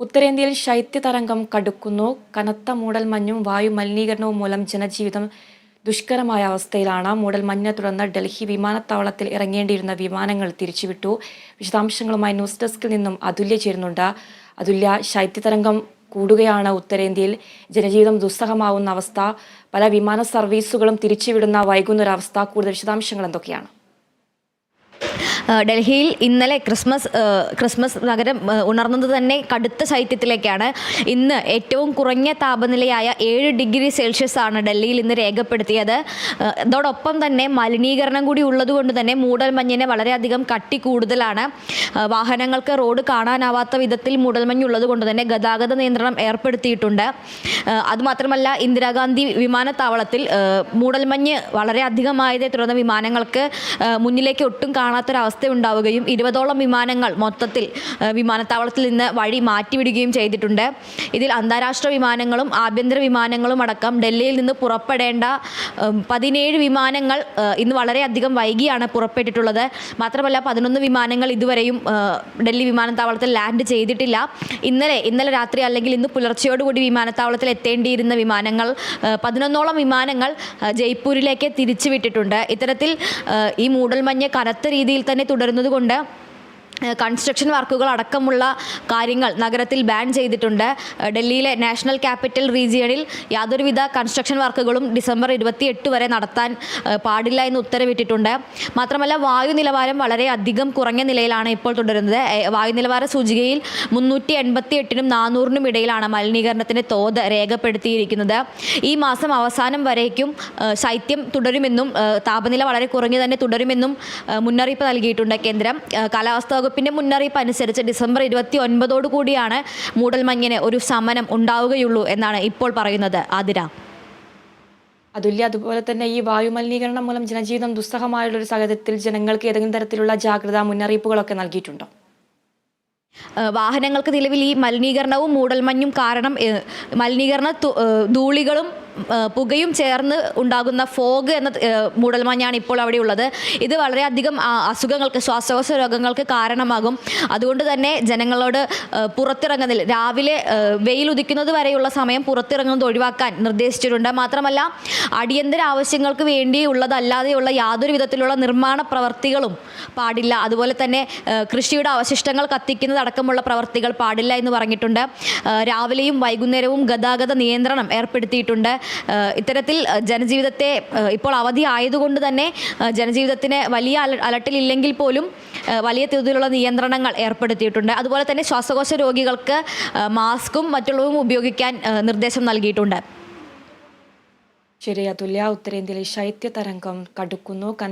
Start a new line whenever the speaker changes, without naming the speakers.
ഉത്തരേന്ത്യയിൽ ശൈത്യതരംഗം കടുക്കുന്നു. കനത്ത മൂടൽമഞ്ഞും വായു മലിനീകരണവും മൂലം ജനജീവിതം ദുഷ്കരമായ അവസ്ഥയിലാണ്. മൂടൽമഞ്ഞിനെ തുടർന്ന് ഡൽഹി വിമാനത്താവളത്തിൽ ഇറങ്ങേണ്ടിയിരുന്ന വിമാനങ്ങൾ തിരിച്ചുവിട്ടു. വിശദാംശങ്ങളുമായി ന്യൂസ് ഡെസ്കിൽ നിന്നും അതുല്യ ചേരുന്നുണ്ട്. അതുല്യ ശൈത്യതരംഗം കൂടുകയാണ് ഉത്തരേന്ത്യയിൽ. ജനജീവിതം ദുസ്സഹമാവുന്ന അവസ്ഥ. പല വിമാന സർവീസുകളും തിരിച്ചുവിടുന്ന വൈകുന്നൊരവസ്ഥ. കൂടുതൽ വിശദാംശങ്ങൾ എന്തൊക്കെയാണ്?
ഡൽഹിയിൽ ഇന്നലെ ക്രിസ്മസ് ക്രിസ്മസ് നഗരം ഉണർന്നത് തന്നെ കടുത്ത ശൈത്യത്തിലേക്കാണ്. ഇന്ന് ഏറ്റവും കുറഞ്ഞ താപനിലയായ ഏഴ് ഡിഗ്രി സെൽഷ്യസ് ആണ് ഡൽഹിയിൽ ഇന്ന് രേഖപ്പെടുത്തിയത്. അതോടൊപ്പം തന്നെ മലിനീകരണം കൂടി ഉള്ളതുകൊണ്ട് തന്നെ മൂടൽമഞ്ഞിന് വളരെയധികം കട്ടി കൂടുതലാണ്. വാഹനങ്ങൾക്ക് റോഡ് കാണാനാവാത്ത വിധത്തിൽ മൂടൽമഞ്ഞ് ഉള്ളത് കൊണ്ട് തന്നെ ഗതാഗത നിയന്ത്രണം ഏർപ്പെടുത്തിയിട്ടുണ്ട്. അതുമാത്രമല്ല ഇന്ദിരാഗാന്ധി വിമാനത്താവളത്തിൽ മൂടൽമഞ്ഞ് വളരെ അധികമായതേ തുടർന്ന് വിമാനങ്ങൾക്ക് മുന്നിലേക്ക് ഒട്ടും കാണാത്തൊരവസ്ഥ ഉണ്ടാവുകയും ഇരുപതോളം വിമാനങ്ങൾ മൊത്തത്തിൽ വിമാനത്താവളത്തിൽ നിന്ന് വഴി മാറ്റിവിടുകയും ചെയ്തിട്ടുണ്ട്. ഇതിൽ അന്താരാഷ്ട്ര വിമാനങ്ങളും ആഭ്യന്തര വിമാനങ്ങളും അടക്കം ഡൽഹിയിൽ നിന്ന് പുറപ്പെടേണ്ട പതിനേഴ് വിമാനങ്ങൾ ഇന്ന് വളരെയധികം വൈകിയാണ് പുറപ്പെട്ടിട്ടുള്ളത്. മാത്രമല്ല പതിനൊന്ന് വിമാനങ്ങൾ ഇതുവരെയും ഡൽഹി വിമാനത്താവളത്തിൽ ലാൻഡ് ചെയ്തിട്ടില്ല. ഇന്നലെ ഇന്നലെ രാത്രി അല്ലെങ്കിൽ ഇന്ന് പുലർച്ചയോടുകൂടി വിമാനത്താവളത്തിൽ എത്തേണ്ടിയിരുന്ന വിമാനങ്ങൾ പതിനൊന്നോളം വിമാനങ്ങൾ ജയ്പൂരിലേക്ക് തിരിച്ചുവിട്ടിട്ടുണ്ട്. ഇത്തരത്തിൽ ഈ മൂടൽമഞ്ഞ് കനത്ത രീതിയിൽ തന്നെ തുടരുന്നത് കൊണ്ട് ഏഹ് കൺസ്ട്രക്ഷൻ വർക്കുകൾ അടക്കമുള്ള കാര്യങ്ങൾ നഗരത്തിൽ ബാൻ ചെയ്തിട്ടുണ്ട്. ഡൽഹിയിലെ നാഷണൽ ക്യാപിറ്റൽ റീജിയണിൽ യാതൊരുവിധ കൺസ്ട്രക്ഷൻ വർക്കുകളും ഡിസംബർ ഇരുപത്തിയെട്ട് വരെ നടത്താൻ പാടില്ല എന്ന് ഉത്തരവിട്ടിട്ടുണ്ട്. മാത്രമല്ല വായു നിലവാരം വളരെ അധികം കുറഞ്ഞ നിലയിലാണ് ഇപ്പോൾ തുടരുന്നത്. വായു നിലവാര സൂചികയിൽ മുന്നൂറ്റി എൺപത്തി എട്ടിനും നാനൂറിനും ഇടയിലാണ് മലിനീകരണത്തിന്റെ തോത് രേഖപ്പെടുത്തിയിരിക്കുന്നത്. ഈ മാസം അവസാനം വരേക്കും ശൈത്യം തുടരുമെന്നും താപനില വളരെ കുറഞ്ഞു തന്നെ തുടരുമെന്നും മുന്നറിയിപ്പ് നൽകിയിട്ടുണ്ട് കേന്ദ്രം. കാലാവസ്ഥാ വകുപ്പിന്റെ മുന്നറിയിപ്പ് അനുസരിച്ച് ഡിസംബർ ഇരുപത്തി ഒൻപതോടു കൂടിയാണ് മൂടൽമഞ്ഞിന് ഒരു സമനം ഉണ്ടാവുകയുള്ളൂ എന്നാണ് ഇപ്പോൾ പറയുന്നത്. ആതിര.
അതുല്യ അതുപോലെ തന്നെ ഈ വായുമലിനീകരണം മൂലം ജനജീവിതം ദുസ്സഹമായുള്ള ഒരു സാഹചര്യത്തിൽ ജനങ്ങൾക്ക് ഏതെങ്കിലും തരത്തിലുള്ള ജാഗ്രതാ മുന്നറിയിപ്പുകളൊക്കെ നൽകിയിട്ടുണ്ടോ?
വാഹനങ്ങൾക്ക് നിലവിൽ ഈ മലിനീകരണവും മൂടൽമഞ്ഞും കാരണം മലിനീകരണ ധൂളികളും പുകയും ചേർന്ന് ഉണ്ടാകുന്ന ഫോഗ് എന്ന മൂടൽമഞ്ഞാണ് ഇപ്പോൾ അവിടെ ഉള്ളത്. ഇത് വളരെയധികം അസുഖങ്ങൾക്ക് ശ്വാസകോശ രോഗങ്ങൾക്ക് കാരണമാകും. അതുകൊണ്ട് തന്നെ ജനങ്ങളോട് പുറത്തിറങ്ങുന്നതിൽ രാവിലെ വെയിലുദിക്കുന്നത് വരെയുള്ള സമയം പുറത്തിറങ്ങുന്നത് ഒഴിവാക്കാൻ നിർദ്ദേശിച്ചിട്ടുണ്ട്. മാത്രമല്ല അടിയന്തര ആവശ്യങ്ങൾക്ക് വേണ്ടിയുള്ളതല്ലാതെയുള്ള യാതൊരു വിധത്തിലുള്ള നിർമ്മാണ പ്രവർത്തികളും പാടില്ല. അതുപോലെ തന്നെ കൃഷിയുടെ അവശിഷ്ടങ്ങൾ കത്തിക്കുന്നതടക്കമുള്ള പ്രവർത്തികൾ പാടില്ല എന്ന് പറഞ്ഞിട്ടുണ്ട്. രാവിലെയും വൈകുന്നേരവും ഗതാഗത നിയന്ത്രണം ഏർപ്പെടുത്തിയിട്ടുണ്ട്. ഇത്തരത്തിൽ ജനജീവിതത്തെ ഇപ്പോൾ അവധി ആയതുകൊണ്ട് തന്നെ ജനജീവിതത്തിന് വലിയ അല അലട്ടിലില്ലെങ്കിൽ പോലും വലിയ തോതിലുള്ള നിയന്ത്രണങ്ങൾ ഏർപ്പെടുത്തിയിട്ടുണ്ട്. അതുപോലെ തന്നെ ശ്വാസകോശ രോഗികൾക്ക് മാസ്കും മറ്റുള്ളതും ഉപയോഗിക്കാൻ നിർദ്ദേശം നൽകിയിട്ടുണ്ട്.
ശരി അതുല്യ ഉത്തരേന്ത്യയിലെ ശൈത്യതരംഗം കടുക്കുന്നു. കന